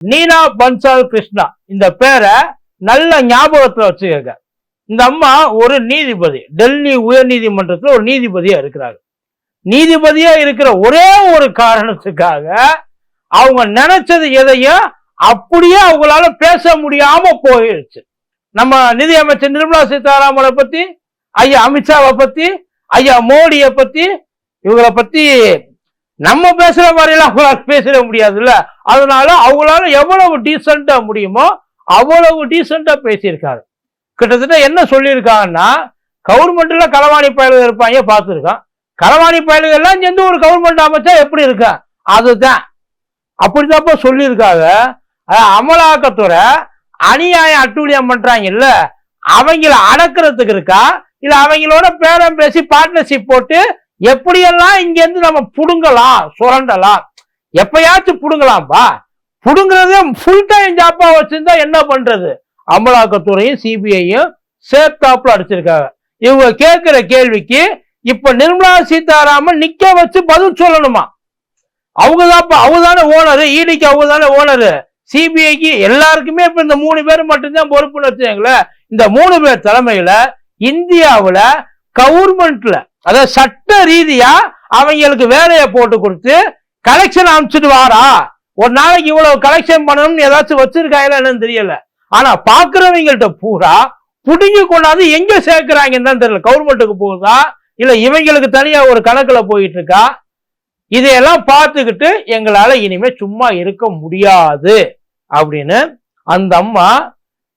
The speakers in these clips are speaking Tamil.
நீனா பன்சால் கிருஷ்ணா. இந்த பேரை நல்ல ஞாபகத்தில் வச்சுக்கோங்க. இந்த அம்மா ஒரு நீதிபதி. டெல்லி உயர் நீதிமன்றத்தில் ஒரு நீதிபதியா இருக்கிறாங்க. நீதிபதியா இருக்கிற ஒரே ஒரு காரணத்துக்காக அவங்க நினைச்சது எதையும் அப்படியே அவங்களால பேச முடியாம போயிடுச்சு நம்ம நிதியமைச்சர் நிர்மலா சீதாராமனை பத்தி ஐயா அமித்ஷாவை பத்தி ஐயா மோடியை பத்தி இவங்களை பத்தி நம்ம பேசுற மாதிரிலாம் அவங்களால பேசிட முடியாதுல்ல? அதனால அவங்களால எவ்வளவு டீசெண்டா முடியுமோ அவ்வளவு டீசெண்டா பேசியிருக்காரு. கிட்டத்தட்ட என்ன சொல்லியிருக்காங்கன்னா கவர்மெண்ட்ல களவாணி பயல்கள் இருப்பாங்க பார்த்துருக்கான் களவாணி பயல்கள் எல்லாம் சேர்ந்து ஒரு கவர்மெண்ட் அமைச்சா எப்படி இருக்கா? அதுதான். அப்படிதான்ப்பா சொல்லியிருக்காங்க. அமலாக்கத்துறை அநியாயம் அட்டூழியம் பண்றாங்க இல்ல அவங்கள அடக்குறதுக்கு இருக்கா? இல்ல அவங்களோட பேரம் பேசி பார்ட்னர்ஷிப் போட்டு எப்படியெல்லாம் இங்கேருந்து நம்ம புடுங்கலாம் சுரண்டலாம்? எப்பயாச்சும் புடுங்கலாம்ப்பா புடுங்கிறதே ஃபுல் டைம் ஜாப்பா வச்சிருந்தா என்ன பண்றது? அமலாக்கத்துறையும் சிபிஐயும் சேர்த்தாப்புல அடிச்சிருக்காங்க. இவங்க கேட்கிற கேள்விக்கு இப்ப நிர்மலா சீதாராமன் நிக்க வச்சு பதில் சொல்லணுமா? அவங்க தான் அவங்க தானே ஓனரு. ஈடிக்கு அவங்க தானே ஓனரு சிபிஐக்கு எல்லாருக்குமே இப்ப இந்த மூணு பேர் மட்டும்தான் பொறுப்புன்னு வச்சுங்களேன் இந்த மூணு பேர் தலைமையில இந்தியாவில் கவர்மெண்ட்ல அதாவது சட்ட ரீதியா அவங்களுக்கு வேலையை போட்டு கொடுத்து கலெக்ஷன் அனுப்பிச்சிட்டு வாரா ஒரு நாளைக்கு இவ்வளவு கலெக்ஷன் பண்ணணும்னு ஏதாச்சும் வச்சிருக்காங்களா என்னன்னு தெரியல. ஆனா பாக்குறவங்கள்ட்ட பூரா புடுங்கி கொண்டாந்து எங்க சேர்க்கிறாங்கன்னு தான் தெரியல. கவர்மெண்ட்டுக்கு போகுதா? இல்ல இவங்களுக்கு தனியா ஒரு கணக்குல போயிட்டு இருக்கா இதையெல்லாம் பார்த்துக்கிட்டு எங்களால இனிமே சும்மா இருக்க முடியாது அப்படின்னு அந்த அம்மா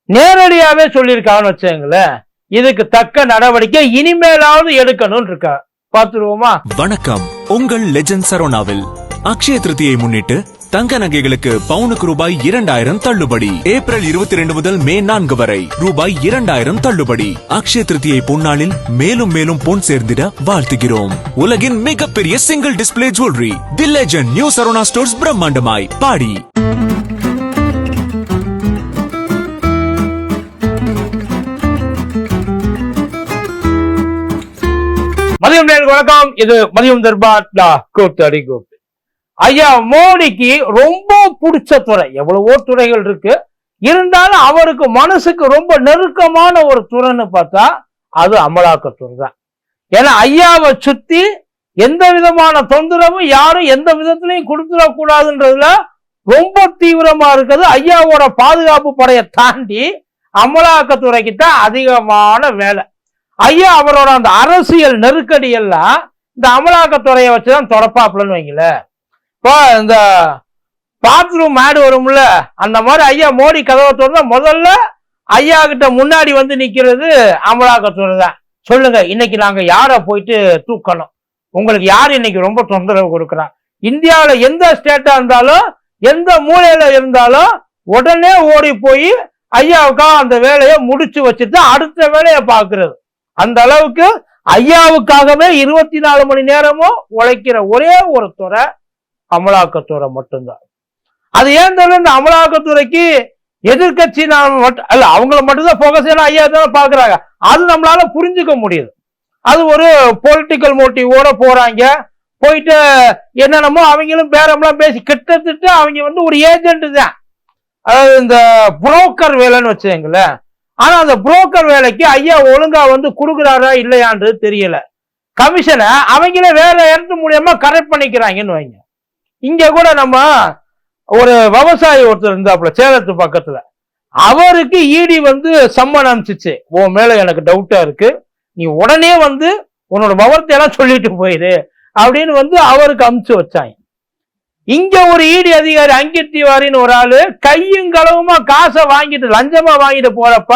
நேரடியாவே சொல்லியிருக்காங்கன்னு வச்சுங்களேன் இதுக்கு தக்க நடவடிக்கை இனிமேலாவது எடுக்கணும்னு இருக்கா பார்த்துருவோமா? வணக்கம். உங்கள் லெஜண்ட் சரோனாவில். அக்ஷய திருதியை முன்னிட்டு தங்க நகைகளுக்கு பவுனுக்கு ரூபாய் இரண்டாயிரம் தள்ளுபடி. ஏப்ரல் இருபத்தி ரெண்டு முதல் மே நான்கு வரை ரூபாய் இரண்டாயிரம் தள்ளுபடி. அக்ஷய திருதியை பொன்னாளில் மேலும் மேலும் பொன் சேர்ந்திட வாழ்த்துகிறோம். உலகின் மிகப்பெரிய single display jewellery the legend new Saravana stores பிரம்மாண்டமாய். பாடி. மதியம் நேயர்களுக்கு வணக்கம். இது மதியம் தர்பார் கூத்தடி கூப்பிட்டு ஐயா மோடிக்கு ரொம்ப பிடிச்ச துறை. எவ்வளவோ துறைகள் இருக்கு. இருந்தாலும் அவருக்கு மனசுக்கு ரொம்ப நெருக்கமான ஒரு துறைன்னு பார்த்தா அது அமலாக்கத்துறை தான். ஏன்னா ஐயாவை சுத்தி எந்த விதமான தொந்தரவும் யாரும் எந்த விதத்திலையும் கொடுத்துடக்கூடாதுன்றதுல ரொம்ப தீவிரமா இருக்குது ஐயாவோட பாதுகாப்பு படையை தாண்டி அமலாக்கத்துறைக்கு தான் அதிகமான வேலை. ஐயா அவரோட அந்த அரசியல் நெருக்கடி எல்லாம் இந்த அமலாக்கத்துறையை வச்சுதான் தொடப்பாப்புலன்னு வைங்கள. இப்போ இந்த பாத்ரூம் ஆடு வரும்ல அந்த மாதிரி ஐயா மோடி கதவை திறந்தா முதல்ல ஐயா கிட்ட முன்னாடி வந்து நிக்கிறது அமலாக்கத்துறை தான். சொல்லுங்க இன்னைக்கு நாங்க யாரை போயிட்டு தூக்கணும்? உங்களுக்கு யார் இன்னைக்கு ரொம்ப தொந்தரவு கொடுக்குறா? இந்தியாவில் எந்த ஸ்டேட்டா இருந்தாலும் எந்த மூலையில இருந்தாலும் உடனே ஓடி போய் ஐயாவுக்கா அந்த வேலையை முடிச்சு வச்சுட்டு அடுத்த வேலையை பார்க்கிறது. அந்த அளவுக்கு ஐயாவுக்காகவே இருபத்தி நாலு மணி நேரமும் உழைக்கிற ஒரே ஒரு துறை அமலாக்கத்துறை மட்டும்தான். அது ஏன் தெரியல இந்த அமலாக்கத்துறைக்கு எதிர்கட்சி நான் மட்டும் அல்ல அவங்கள மட்டும்தான் ஃபோக்கஸ் ஏன்னா ஐயா தான் பாக்குறாங்க அது நம்மளால புரிஞ்சுக்க முடியுது. அது ஒரு பொலிட்டிக்கல் மோட்டிவோட போறாங்க. போயிட்டு என்னென்னமோ அவங்களும் பேரம்லாம் பேசி கிட்டத்தட்ட அவங்க வந்து ஒரு ஏஜென்ட் தான். அதாவது இந்த புரோக்கர் வேலைன்னு வச்சுங்களேன் ஆனா அந்த புரோக்கர் வேலைக்கு ஐயா ஒழுங்கா வந்து கொடுக்குறாரா இல்லையான்றது தெரியல. கமிஷனை அவங்களே வேற இடத்து மூலியமா கரெக்ட் பண்ணிக்கிறாங்கன்னு வைங்க. இங்க கூட நம்ம ஒரு விவசாயி ஒருத்தர் இருந்தாப்புல சேலத்து பக்கத்துல. அவருக்கு ஈடி வந்து சம்மன் அனுப்பிச்சிச்சு. உன் மேல எனக்கு டவுட்டா இருக்கு. நீ உடனே வந்து உன்னோட விவரத்தை எல்லாம் சொல்லிட்டு போயிரு அப்படின்னு வந்து அவருக்கு அமுச்சு வச்சாங்க. இங்க ஒரு ஈடி அதிகாரி அங்கித் திவாரின்னு ஒரு ஆளு கையும் களவுமா காசை வாங்கிட்டு லஞ்சமா வாங்கிட்டு போறப்ப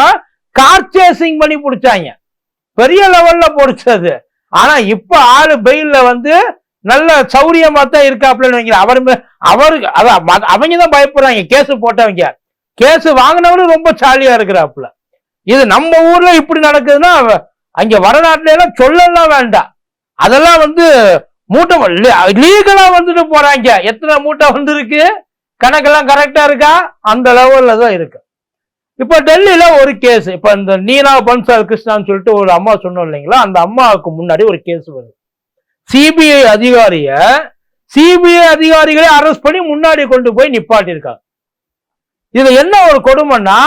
கார் சேசிங் பண்ணி பிடிச்சாங்க. பெரிய லெவல்ல பிடிச்சது. ஆனா இப்ப ஆளு பெயில்ல வந்து நல்ல சௌரியமா தான் இருக்காப்லன்னு வைங்க அவர் அவருக்கு அதான் அவங்க தான் பயப்படுறாங்க. கேஸ் போட்டவங்க. கேஸ் வாங்கினவரும் ரொம்ப சாலியா இருக்கிறாப்புல. இது நம்ம ஊர்ல இப்படி நடக்குதுன்னா அங்க வடநாட்டுல எல்லாம் சொல்லலாம் வேண்டாம். அதெல்லாம் வந்து மூட்டை லீகலா வந்துட்டு போறாங்க. எத்தனை மூட்டை வந்திருக்கு? கணக்கெல்லாம் கரெக்டா இருக்கா? அந்த லெவல்ல தான் இருக்கு. இப்ப டெல்லியில ஒரு கேஸ் இப்ப இந்த நீனா பன்சால் கிருஷ்ணான்னு சொல்லிட்டு ஒரு அம்மா சொன்னோம் இல்லைங்களா? அந்த அம்மாவுக்கு முன்னாடி ஒரு கேஸ் வருது. சிபிஐ அதிகாரிய சிபிஐ அதிகாரிகளே அரெஸ்ட் பண்ணி முன்னாடி கொண்டு போய் நிப்பாட்டியிருக்காங்க. இது என்ன ஒரு கொடுமைன்னா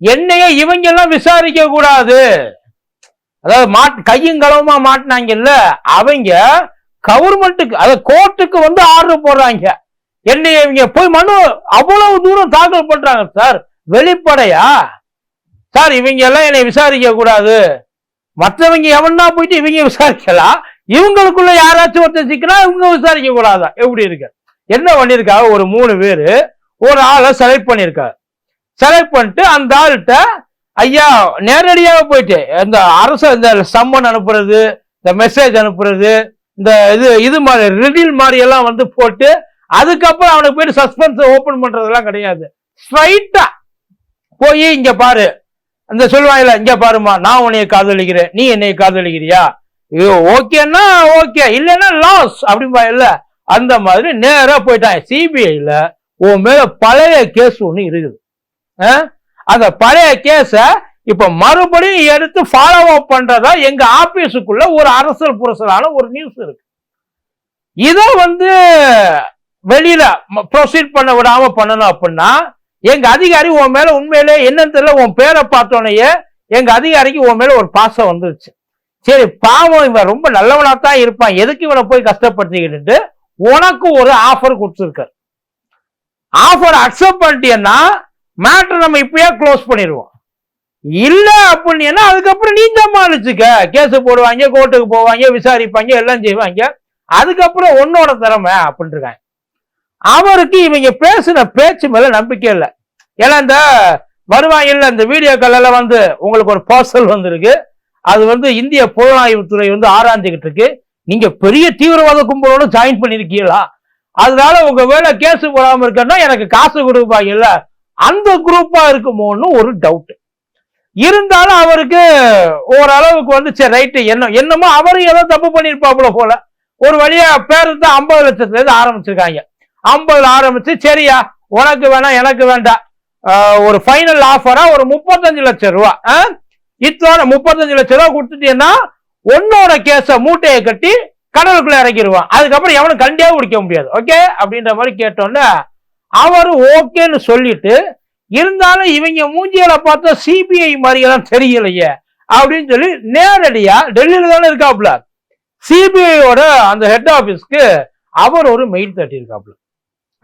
என்னைய இவங்க எல்லாம் விசாரிக்க கூடாது. அதாவது மாட் கையும் களவுமா மாட்டினாங்கல்ல அவங்க கவர்மெண்ட்டுக்கு அதாவது கோர்ட்டுக்கு வந்து ஆர்டர் போடுறாங்க. என்னைய இவங்க போய் மனு அவ்வளவு தூரம் தாக்கல் பண்றாங்க சார். வெளிப்படையா? சார் இவங்க எல்லாம் என்னை விசாரிக்க கூடாது. மற்றவங்க எவனா போயிட்டு இவங்க விசாரிக்கலாம் இவங்களுக்குள்ள யாராச்சும் ஒருத்தர் சிக்கினா இவங்க விசாரிக்க கூடாதா? எப்படி இருக்கு? என்ன பண்ணிருக்காங்க ஒரு மூணு பேரு ஒரு ஆளை செலக்ட் பண்ணிருக்காங்க செலக்ட் பண்ணிட்டு அந்த ஆள்கிட்ட ஐயா நேரடியாக போயிட்டு இந்த அரசு இந்த சம்மன் அனுப்புறது இந்த மெசேஜ் அனுப்புறது இந்த இது இது மாதிரி ரிடில் மாதிரி எல்லாம் வந்து போட்டு அதுக்கப்புறம் அவனுக்கு போயிட்டு சஸ்பென்ஸ் ஓபன் பண்றதெல்லாம் கிடையாது. ஸ்ட்ரைட்டா போய் இங்க பாரு. அந்த சொல்வாயில இங்க பாருமா நான் உன்னைய காதலிக்கிறேன். நீ என்னைய காதலிக்கிறியா? ஐயோ ஓகேன்னா ஓகே இல்லைன்னா லாஸ் அப்படிம்பா இல்ல. அந்த மாதிரி நேரா போயிட்டான். சிபிஐல உன் மேல பழைய கேஸ் ஒண்ணு இருக்குது. ஆ? அந்த பழைய கேஸ இப்ப மறுபடியும் எடுத்து ஃபாலோ அப் பண்றதா எங்க ஆபீஸுக்குள்ள ஒரு அரசல் புரசலான ஒரு நியூஸ் இருக்கு. இதை வந்து வெளியில ப்ரொசீட் பண்ண விடாம பண்ணணும் அப்படின்னா எங்க அதிகாரி உன் மேல உண்மையிலே என்னன்னு தெரியல உன் பேரை பார்த்தோன்னே எங்க அதிகாரிக்கு உன் மேல ஒரு பாசம் வந்துருச்சு. சரி பாவம் இவன் ரொம்ப நல்லவனா தான் இருப்பான். எதுக்கு இவனை போய் கஷ்டப்படுத்திக்கிட்டு உனக்கு ஒரு ஆஃபர் கொடுத்துருக்காரு. ஆஃபர் அக்செப்ட் பண்ணிட்டீங்கன்னா மேட்டர் நம்ம இப்பயே க்ளோஸ் பண்ணிடுவோம். இல்ல அப்படின்னா அதுக்கப்புறம் நீ சமாளிச்சுக்க. கேஸ் போடுவாங்க கோர்ட்டுக்கு போவாங்க விசாரிப்பாங்க எல்லாம் செய்வாங்க. அதுக்கப்புறம் உன்னோட திறமை அப்படின்னு இருக்காங்க. அவருக்கு இவங்க பேசின பேச்சு மேல நம்பிக்கை இல்லை. ஏன்னா இந்த வருவாயில் அந்த வீடியோக்கள் எல்லாம் வந்து உங்களுக்கு ஒரு பார்சல் வந்திருக்கு. அது வந்து இந்திய புலனாய்வுத்துறை வந்து ஆராய்ஞ்சுக்கிட்டு இருக்கு. நீங்க பெரிய தீவிரவாத கும்பலோட ஜாயின் பண்ணிருக்கீங்களா? அதனால உங்க வேலை கேஸ் போடாம இருக்கன்னா எனக்கு காசு கொடுப்பாங்கல்ல. அந்த குரூப்பா இருக்குமோன்னு ஒரு டவுட் இருந்தாலும் அவருக்கு ஓரளவுக்கு வந்து சரி ரைட்டு என்ன என்னமோ அவரும் ஏதோ தப்பு பண்ணியிருப்பாப்புல போல. ஒரு வழியா பேருந்து தான் ஐம்பது லட்சத்துல இருந்து ஆரம்பிச்சிருக்காங்க. ஐம்பதுல ஆரம்பிச்சு சரியா உனக்கு வேணாம் எனக்கு வேண்டாம். ஒரு ஃபைனல் ஆஃபரா ஒரு முப்பத்தஞ்சு லட்சம் ரூபா. இத்தோட முப்பத்தஞ்சு லட்சம் ரூபா கொடுத்துட்டீங்கன்னா உன்னோட கேஸ மூட்டையை கட்டி கடலுக்குள்ள இறக்கிடுவான். அதுக்கப்புறம் எவனும் கண்டியா குடிக்க முடியாது. ஓகே அப்படின்ற மாதிரி கேட்டோன்னே அவரு ஓகேன்னு சொல்லிட்டு இருந்தாலும் இவங்க மூஞ்சியில பார்த்தா சிபிஐ மாதிரியெல்லாம் தெரியலையே அப்படின்னு சொல்லி நேரடியா டெல்லியில தானே இருக்காப்ல சிபிஐயோட அந்த ஹெட் ஆபீஸ்க்கு அவர் ஒரு மெயில் தட்டியிருக்காப்ல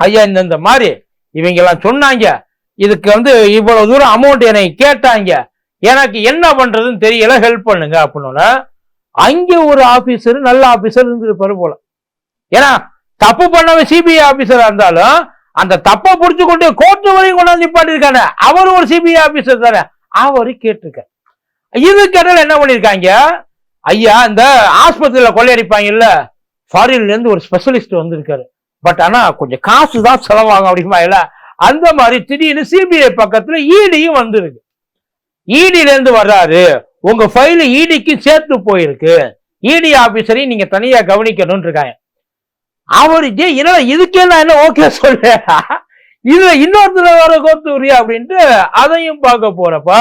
ஐயா இந்த இந்த மாதிரி இவங்க எல்லாம் சொன்னாங்க. இதுக்கு வந்து இவ்வளவு தூரம் அமௌண்ட் என்னை கேட்டாங்க. எனக்கு என்ன பண்றதுன்னு தெரியல ஹெல்ப் பண்ணுங்க அப்படின்னா அங்கே ஒரு ஆபீசர் நல்ல ஆபீசர் இருந்திருப்பாரு போல. ஏன்னா தப்பு பண்ணவன் சிபிஐ ஆபீசரா இருந்தாலும் அந்த தப்பை புடிச்சு கொண்டு கோர்ட்டு வரையும் கொண்டாந்து நிப்பாட்டிருக்கானே அவர் ஒரு சிபிஐ ஆபீசர் தானே அவரு கேட்டிருக்க இது கேட்டால என்ன பண்ணிருக்காங்க ஐயா இந்த ஆஸ்பத்திரியில கொள்ளையடிப்பாங்கல்ல ஃபாரின்ல இருந்து ஒரு ஸ்பெஷலிஸ்ட் வந்திருக்காரு. பட் ஆனா கொஞ்சம் காசு தான் செலவாகும் அப்படிமா இல்ல அந்த மாதிரி திடீர்னு சிபிஐ பக்கத்துல இடியும் வந்துருக்கு. இடில இருந்து வர்றாரு. உங்க ஃபைல் இடிக்கு சேர்த்து போயிருக்கு. இடி ஆபீசரையும் நீங்க தனியா கவனிக்கணும்னு இருக்காங்க. அவரு ஜே இதுக்கே நான் என்ன ஓகே சொல்றேன்? இதுல இன்னொருத்தர வர கோத்துரியா அப்படின்ட்டு அதையும் பார்க்க போறப்ப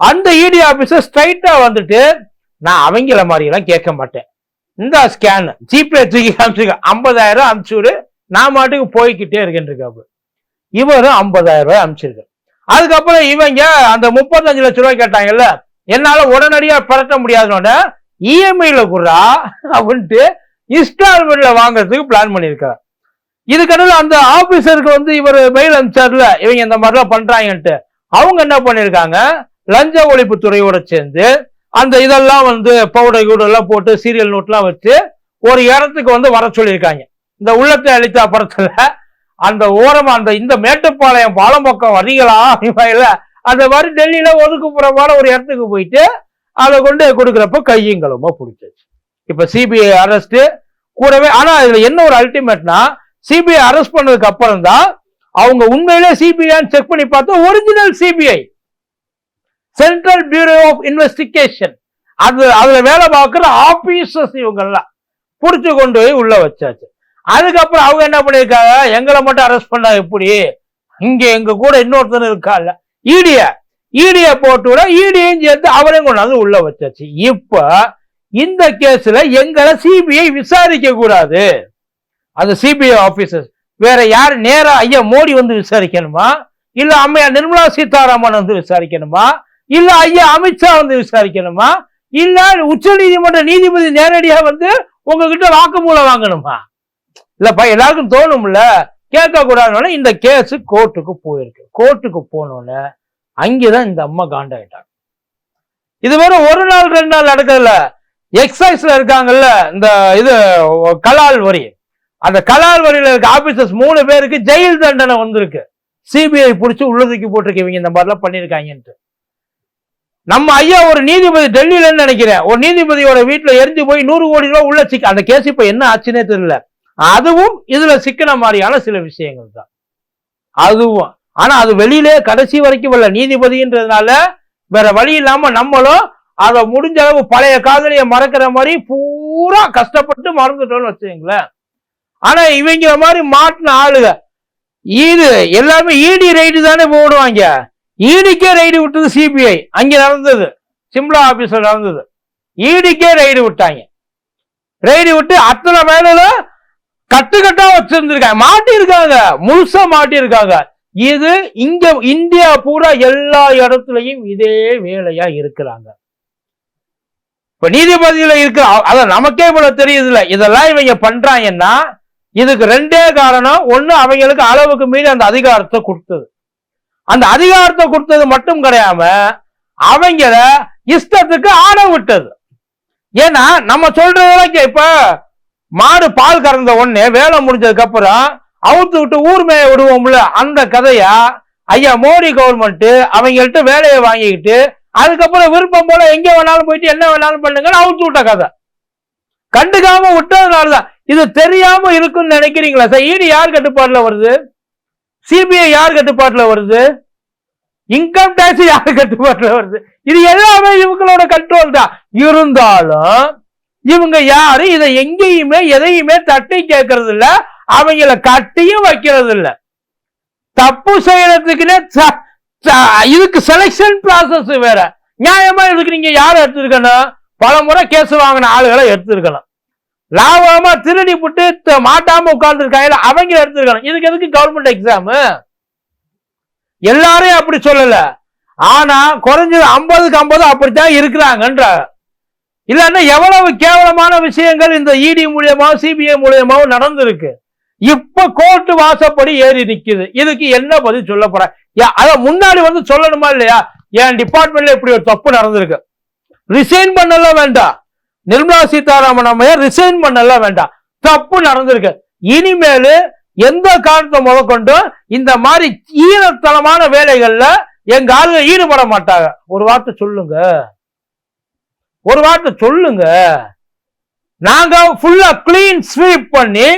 அந்த இடி ஆபீசர் ஸ்ட்ரைட்டா வந்துட்டு நான் அவங்கள மாதிரி எல்லாம் கேட்க மாட்டேன். இந்த ஸ்கேன் ஜிபே தூக்கி அனுப்பிச்சுக்க ஐம்பதாயிரம் அனுப்பிச்சு நான் மாட்டுக்கு போய்கிட்டே இருக்கேன் இருக்காப்பு இவரும் ஐம்பதாயிரம் ரூபாய் அனுப்பிச்சிருக்காரு அதுக்கப்புறம் இவங்க அந்த முப்பத்தஞ்சு லட்ச ரூபாய் கேட்டாங்கல்ல என்னால உடனடியா பரட்ட முடியாதுன்னு இஎம்ஐல குடுறா அப்படின்ட்டு இன்ஸ்டால்மெண்ட்ல வாங்குறதுக்கு பிளான் பண்ணியிருக்காரு இதுக்கடையில் அந்த ஆபீசருக்கு வந்து இவர் மெயில் அனுப்பிச்சார்ல இவங்க இந்த மாதிரிலாம் பண்றாங்கன்ட்டு. அவங்க என்ன பண்ணியிருக்காங்க லஞ்ச ஒழிப்பு துறையோட சேர்ந்து அந்த இதெல்லாம் வந்து பவுடர் கீடர் எல்லாம் போட்டு சீரியல் நோட்லாம் வச்சு ஒரு இடத்துக்கு வந்து வர சொல்லியிருக்காங்க. இந்த உள்ளத்தை அளித்த படத்துல அந்த ஓரம் அந்த இந்த மேட்டுப்பாளையம் பாலம் பக்கம் வரீங்களா? இல்ல அந்த மாதிரி டெல்லியில ஒதுக்குப்புறமான ஒரு இடத்துக்கு போயிட்டு அதை கொண்டு கொடுக்குறப்ப கையும் பிடிச்சிச்சு பிடிச்சாச்சு இப்ப சிபிஐ அரெஸ்ட் கூடவே ஆனா இதுல என்ன ஒரு அல்டிமேட்னா சிபிஐ அரெஸ்ட் பண்ணதுக்கு அப்புறம் தான் அவங்க உண்மையிலே சிபிஐன்னு செக் பண்ணி பார்த்தா original CBI central bureau of investigation அது அதுல வேலை பார்க்குற ஆபீசர்ஸ் இவங்கெல்லாம். புடிச்சு கொண்டு போய் உள்ள வச்சாச்சு. அதுக்கப்புறம் அவங்க என்ன பண்ணிருக்காங்க எங்களை மட்டும் அரெஸ்ட் பண்ணா எப்படி? இங்க எங்க கூட இன்னொருத்தன் இருக்கால ஈடிய ஈடிய போட்டு விட ஈடியும் சேர்த்து அவரையும் கொண்டாந்து உள்ள வச்சாச்சு. இப்ப இந்த கேஸ்ல எங்களை சிபிஐ விசாரிக்க கூடாது. அந்த சிபிஐ ஆபீசர்ஸ் வேற யார் நேரா ஐயா மோடி வந்து விசாரிக்கணுமா? இல்ல அம்மையா நிர்மலா சீதாராமன் வந்து விசாரிக்கணுமா? இல்ல ஐயா அமித்ஷா வந்து விசாரிக்கணுமா? இல்ல உச்ச நீதிமன்ற நீதிபதி நேரடியா வந்து உங்ககிட்ட வாக்குமூலம் வாங்கணுமா? இல்லப்பா எல்லாருக்கும் தோணும்ல? கேட்க கூடாதுனால இந்த கேஸ் கோர்ட்டுக்கு போயிருக்கு. கோர்ட்டுக்கு போனோன்னு அங்கேதான் இந்த அம்மா காண்டாயிட்டாங்க. இது வெறும் ஒரு நாள் ரெண்டு நாள் நடக்கல. எக்ஸைஸ்ல இருக்காங்கல்ல இந்த இது கலால் வரி. அந்த கலால் வரியில இருக்க ஆபீசர்ஸ் மூணு பேருக்கு ஜெயில் தண்டனை வந்திருக்கு. சிபிஐ பிடிச்சி உள்ளதுக்கு போட்டிருக்கீங்க இந்த மாதிரிலாம் பண்ணியிருக்காங்கன்ட்டு. நம்ம ஐயா ஒரு நீதிபதி டெல்லியிலன்னு நினைக்கிறேன். ஒரு நீதிபதியோட வீட்டுல எரிஞ்சு போய் நூறு கோடி ரூபாய் உள்ள சிக்க அந்த கேஸ் இப்ப என்ன ஆச்சுன்னே தெரியல. அதுவும் இதுல சிக்கின மாதிரியான சில விஷயங்கள் தான். அதுவும். ஆனா அது வெளியிலே கடைசி வரைக்கும் வரல. நீதிபதின்றதுனால வேற வழி இல்லாம நம்மளும் அதை முடிஞ்ச அளவு பழைய காதலியை மறக்கிற மாதிரி பூரா கஷ்டப்பட்டு மறந்துட்டோம்னு வச்சுங்களேன் ஆனா இவங்க மாதிரி மாட்டின ஆளுங்க இது எல்லாமே இடி ரைடு தானே போடுவாங்க. ஈடிக்கே ரைடு விட்டது சிபிஐ அங்க நடந்தது. சிம்லா ஆபீஸ்ல நடந்தது. ஈடிக்கே ரைடு விட்டாங்க. ரைடு விட்டு அத்தனை மேலும் கட்டுக்கட்டா வச்சிருந்திருக்காங்க. மாட்டியிருக்காங்க. முழுசா மாட்டியிருக்காங்க. இது இங்க இந்தியா பூரா எல்லா இடத்துலயும் இதே வேலையா இருக்கிறாங்க. இப்ப நீதிபதியில இருக்க அத அதான் நமக்கே இவ்வளவு தெரியுதுல்ல. இதெல்லாம் இவங்க பண்றாங்கன்னா இதுக்கு ரெண்டே காரணம். ஒண்ணு அவங்களுக்கு அளவுக்கு மீறி அந்த அதிகாரத்தை கொடுத்தது. அந்த அதிகாரத்தை கொடுத்தது மட்டும் கிடையாம அவங்கள இஷ்டத்துக்கு ஆட விட்டது. ஏன்னா நம்ம சொல்றதெல்லாம் இப்ப மாடு பால் கறந்த உடனே வேலை முடிஞ்சதுக்கு அப்புறம் அவுத்து விட்டு ஊர் விடுவோம்ல அந்த கதையா ஐயா மோடி கவர்மெண்ட் அவங்கள்ட்ட வேலையை வாங்கிக்கிட்டு அதுக்கப்புறம் விருப்பம் போல எங்க வேணாலும் போயிட்டு என்ன வேணாலும் பண்ணுங்கன்னு அவுத்து விட்ட கதை. கண்டுக்காம விட்டதுனாலதான். இது தெரியாம இருக்குன்னு நினைக்கிறீங்களா சார்? ஈடு யார் கட்டுப்பாட்டுல வருது? சிபிஐ யார் கட்டுப்பாட்டுல வருது? இன்கம் டேக்ஸ் யார் கட்டுப்பாட்டுல வருது? இது எல்லாமே இவங்களோட கண்ட்ரோல் தான். இருந்தாலும் இவங்க யாரும் இதை எங்கேயுமே எதையுமே தட்டி கேட்கறது இல்ல அவங்கள கட்டியும் வைக்கிறது இல்ல தப்பு செய்யறதுக்குன்னே ச- ச- இதுக்கு செலெக்ஷன் ப்ராசஸ் வேற. நியாயமா இதுக்கு நீங்க யாரை எடுத்திருக்கணும்? பல முறை கேஸ் வாங்கின ஆளுகளை எடுத்திருக்கணும். லாபமா திருடி புட்டு த- மாட்டாம உட்கார்ந்து இருக்காங்க அவங்க எடுத்திருக்கணும். இதுக்கு எதுக்கு கவர்மெண்ட் எக்ஸாம் எல்லாரும் அப்படி சொல்லல. ஆனா குறைஞ்சது ஐம்பதுக்கு ஐம்பது அப்படித்தான் இருக்கிறாங்கன்ற இல்லைன்னா எவ்வளவு கேவலமான விஷயங்கள் இந்த இடி மூலியமாவும் சிபிஐ மூலியமாவோ நடந்திருக்கு. இப்ப கோர்ட்டு வாசப்படி ஏறி நிக்குது. இதுக்கு என்ன பதில் சொல்ல போற? அத முன்னாடி வந்து சொல்லணுமா இல்லையா? என் டிபார்ட்மெண்ட்ல இப்படி ஒரு தப்பு நடந்திருக்கு. ரிசைன் பண்ணல வேண்டாம். நிர்மலா சீதாராமன் அம்மையா ரிசைன் பண்ணல வேண்டாம். தப்பு நடந்திருக்கு. இனிமேலு எந்த காரணத்தை முதற்கொண்டும் இந்த மாதிரி ஈரத்தனமான வேலைகள்ல எங்க ஆளுங்க ஈடுபட மாட்டாங்க. ஒரு வார்த்தை சொல்லுங்க. ஒரு வார்த்தை சொல்லுங்க. நாங்க ஃபுல்லா கிளீன் ஸ்வீப் பண்ணி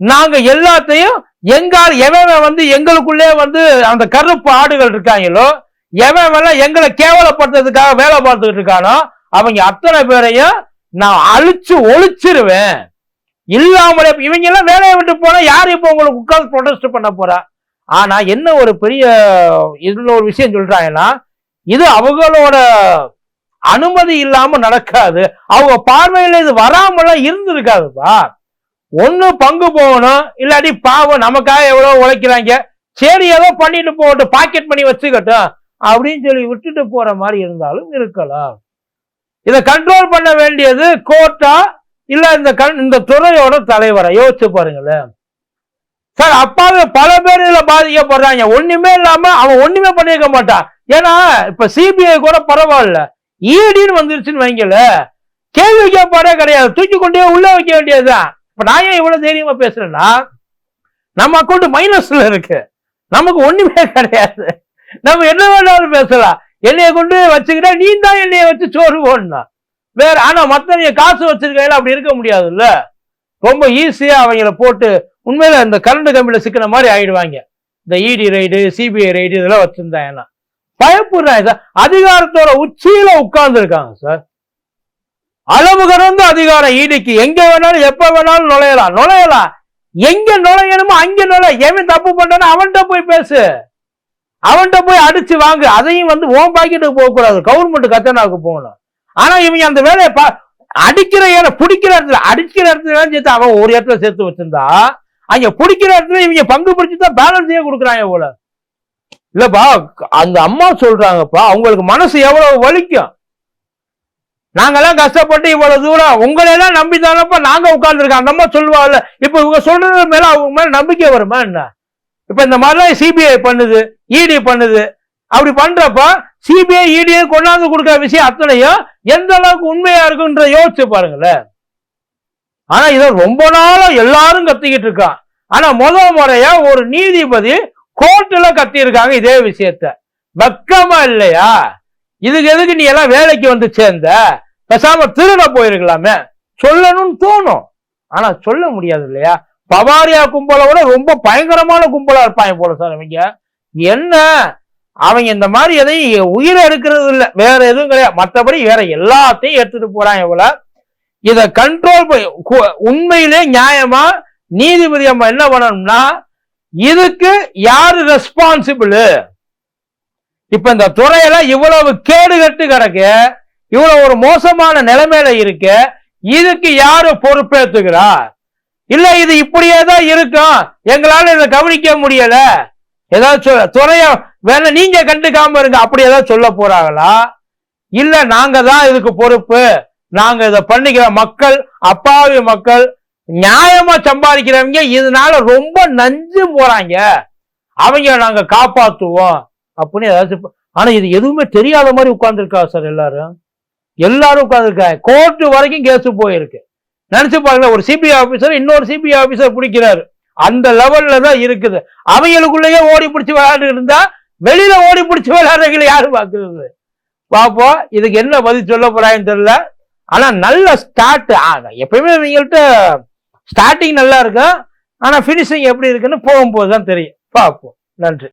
நாங்க எல்லாத்தையும் எங்க எவன் வந்து எங்களுக்குள்ளே வந்து அந்த கருப்பு ஆடுகள் இருக்காங்களோ எவன் எல்லாம் எங்களை கேவலப்படுத்துறதுக்காக வேலை பார்த்துக்கிட்டு இருக்கானோ அவங்க அத்தனை பேரையும் நான் அழிச்சு ஒழிச்சிருவேன். இல்லாமலே இவங்க எல்லாம் வேலையை விட்டு போனா யார் இப்போ உங்களுக்கு உட்கார்ந்து ப்ரொடெஸ்ட் பண்ண போறா? ஆனா என்ன ஒரு பெரிய இதுல ஒரு விஷயம் சொல்றாங்கன்னா இது அவங்களோட அனுமதி இல்லாம நடக்காது. அவங்க பார்வையில இது வராமலாம் இருந்திருக்காதுப்பா ஒண்ணு பங்கு போகணும் இல்லாட்டி பாவம் நமக்காக எவ்வளவு உழைக்கிறாங்க. சரி ஏதோ பண்ணிட்டு போகட்டும் பாக்கெட் பண்ணி வச்சுக்கட்டும் அப்படின்னு சொல்லி விட்டுட்டு போற மாதிரி இருந்தாலும் இருக்கலாம். இதை கண்ட்ரோல் பண்ண வேண்டியது கோர்ட்டா இல்ல இந்த கண் இந்த துறையோட தலைவரை? யோசிச்சு பாருங்களேன். சார் அப்பாவே பல பேர் இதுல பாதிக்கப்படுறாங்க. ஒண்ணுமே இல்லாம அவன் ஒண்ணுமே பண்ணிருக்க மாட்டான். ஏன்னா இப்ப சிபிஐ கூட பரவாயில்ல. ஈடின்னு வந்துருச்சுன்னு வைங்கல கேள்வி கேட்பாடே கிடையாது. தூக்கி கொண்டே உள்ள வைக்க வேண்டியதுதான். இப்ப நான் ஏன் இவ்வளவு தைரியமா பேசுறேன்னா நம்ம அக்கௌண்ட் மைனஸ்ல இருக்கு. நமக்கு ஒண்ணுமே கிடையாது. நம்ம என்ன வேணாலும் பேசலாம். என்னைய கொண்டு வச்சுக்கிட்டா நீ தான் என்னைய வச்சு சோறு போடணும். வேற ஆனா மத்தவங்க காசு வச்சிருக்கையில அப்படி இருக்க முடியாதுல்ல? ரொம்ப ஈஸியா அவங்கள போட்டு உண்மையில இந்த கரண்ட் கம்பியில சிக்கின மாதிரி ஆயிடுவாங்க. இந்த இடி ரைடு சிபிஐ ரைடு இதெல்லாம் வச்சிருந்தாங்கன்னா பயப்படுறாங்க சார் அதிகாரத்தோட உச்சியில உட்கார்ந்து இருக்காங்க சார். அளவு கடந்த அதிகாரம் ஈடிக்கு எங்க வேணாலும் எப்ப வேணாலும் நுழையலாம். நுழையலாம் எங்க நுழையணுமோ அங்க நுழைய எவன் தப்பு பண்றானோ அவன்கிட்ட போய் பேசு. அவன்கிட்ட போய் அடிச்சு வாங்கு. அதையும் வந்து ஓம் பாக்கெட்டுக்கு போக கூடாது கவர்மெண்ட் கத்தனாவுக்கு போகணும். ஆனா இவங்க அந்த வேலையை பா அடிக்கிற இடம் பிடிக்கிற இடத்துல அடிக்கிற இடத்துல சேர்த்து அவன் ஒரு இடத்துல சேர்த்து வச்சிருந்தா அங்க பிடிக்கிற இடத்துல இவங்க பங்கு பிடிச்சு தான் பேலன்ஸே கொடுக்குறாங்க போல இல்லப்பா அந்த அம்மா சொல்றாங்கப்பா அவங்களுக்கு மனசு எவ்வளவு வலிக்கும். நாங்கெல்லாம் கஷ்டப்பட்டு இவ்வளவு தூரம் உங்களை எல்லாம் நம்பி தானப்பா நாங்க உட்கார்ந்துருக்கோம். அந்த அம்மா சொல்லுவாங்கல்ல இப்ப இவங்க சொல்றது மேல அவங்க மேல நம்பிக்கை வருமா என்ன? இப்ப இந்த மாதிரிலாம் சிபிஐ பண்ணுது இடி பண்ணுது. அப்படி பண்றப்ப சிபிஐ இடியை கொண்டாந்து கொடுக்குற விஷயம் அத்தனையும் எந்த அளவுக்கு உண்மையா இருக்குன்ற யோசிச்சு பாருங்களேன். ஆனா இதை ரொம்ப நாளா எல்லாரும் கத்திக்கிட்டு இருக்கான். ஆனா முதல் முறையா ஒரு நீதிபதி கோர்ட்டுல கத்தியிருக்காங்க இதே விஷயத்த. வெக்கமா இல்லையா? இதுக்கு எதுக்கு நீ எல்லாம் வேலைக்கு வந்து சேர்ந்த? பேசாம திருட போயிருக்கலாமே. சொல்லணும்னு தோணும். ஆனா சொல்ல முடியாது இல்லையா? பவாரியா கும்பலை விட ரொம்ப பயங்கரமான கும்பலா இருப்பாங்க போல சார் அவங்க என்ன? அவங்க இந்த மாதிரி எதையும் உயிரை எடுக்கிறது இல்லை. வேற எதுவும் கிடையாது. மற்றபடி வேற எல்லாத்தையும் எடுத்துட்டு போறாங்க இவ்வளோ இதை கண்ட்ரோல் உண்மையிலே நியாயமா? நீதிபதி அம்மா என்ன பண்ணணும்னா இதுக்கு யாரு ரெஸ்பான்சிபிள் இப்ப இந்த துறையில இவ்வளவு கேடு கட்டு கிடக்கு இவ்வளவு ஒரு மோசமான நிலைமையில இருக்கு இதுக்கு யாரு பொறுப்பேத்துக்கிறா இல்ல இது இப்படியே தான் இருக்கும் எங்களால இதை கவனிக்க முடியல. ஏதாவது சொல்ல துறைய வேணா நீங்க கண்டுக்காம இருங்க அப்படி ஏதாவது சொல்ல போறாங்களா? இல்ல நாங்க தான் இதுக்கு பொறுப்பு நாங்க இதை பண்ணிக்கிற மக்கள் அப்பாவி மக்கள் நியாயமா சம்பாதிக்கிறவங்க இதனால ரொம்ப நஞ்சு போறாங்க. அவங்க நாங்க காப்பாத்துவோம் அப்படின்னு ஏதாச்சும் ஆனா இது எதுவுமே தெரியாத மாதிரி உட்கார்ந்துருக்கா சார் எல்லாரும்? எல்லாரும் உட்காந்துருக்காங்க கோர்ட்டு வரைக்கும் கேஸ் போயிருக்கு. நினைச்சு பாருங்க ஒரு சிபிஐ ஆபீசர் இன்னொரு சிபிஐ ஆபீசர் பிடிக்கிறாரு. அந்த லெவல்ல தான் இருக்குது. அவங்களுக்குள்ளேயே ஓடி பிடிச்சி விளையாண்டு இருந்தா வெளியில ஓடி பிடிச்சி விளையாடுறவங்களை யாரு பாக்குறது பாப்போம் இதுக்கு என்ன பதில் சொல்ல போறாங்கன்னு தெரியல. ஆனா நல்ல ஸ்டார்ட் எப்பயுமே இவங்கள்ட்ட ஸ்டார்டிங் நல்லா இருக்கும். ஆனா ஃபினிஷிங் எப்படி இருக்குன்னு போகும்போது தான் தெரியும். பார்ப்போம். நன்றி.